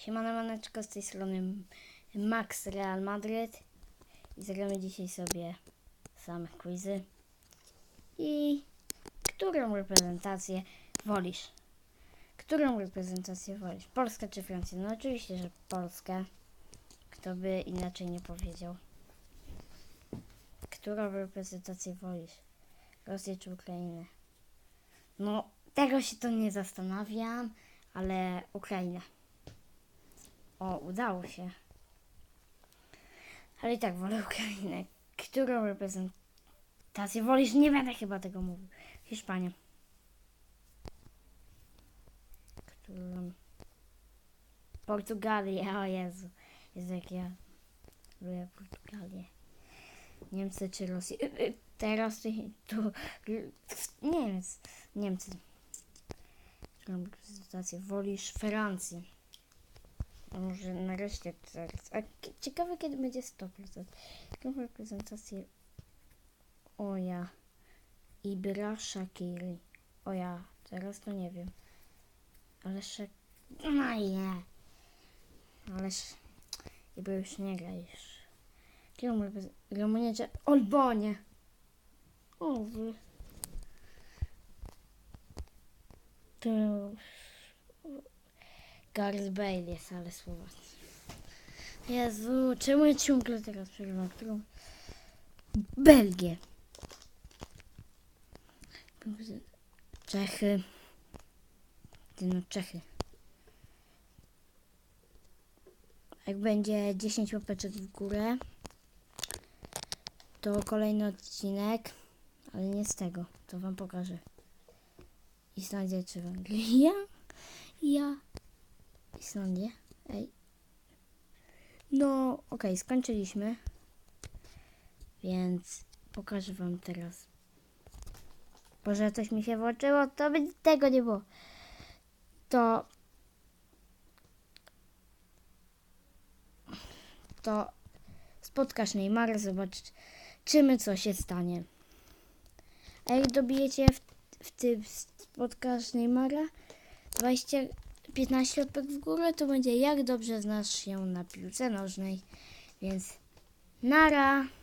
Siemano maneczko, z tej strony Max Real Madryt i zagramy dzisiaj sobie same quizy. I którą reprezentację wolisz? Którą reprezentację wolisz? Polska czy Francja? No oczywiście, że Polska. Kto by inaczej nie powiedział. Którą reprezentację wolisz? Rosję czy Ukrainę? No, tego się to nie zastanawiam, ale Ukraina. O, udało się. Ale i tak wolę Ukrainę. Którą reprezentację wolisz? Nie będę chyba tego mówił. Hiszpania. Którą? Portugalię, o Jezu. Jezu, jak ja lubię Portugalię. Niemcy czy Rosję? Y, y, Teraz tu, Niemcy. Niemcy. Którą reprezentację wolisz? Francję. Może nareszcie teraz. A ciekawe kiedy będzie 100%. Jaką reprezentację? O ja. Ibra Shakiri. O ja. Teraz to nie wiem. Ale Shak... No nie. Ależ... Ibra już nie gra już. Rumunia czy... Olbonie. O wy. To... Gareth Bale jest, ale słowa. Jezu, czemu ja ciągle teraz przegrywam? Którą? Belgię. Czechy. No, Czechy. Jak będzie 10 łapeczek w górę, to kolejny odcinek, ale nie z tego, to wam pokażę. Islandia czy Węgria? Ja. Islandię. Ej. No, okej, skończyliśmy. Więc pokażę wam teraz. Boże, coś mi się włączyło, to by tego nie było. To... To spotkasz Neymara, zobaczymy co się stanie. A jak dobijecie w, w tym spotkasz Neymara 20 15 łapek w górę, to będzie jak dobrze znasz się na piłce nożnej. Więc nara!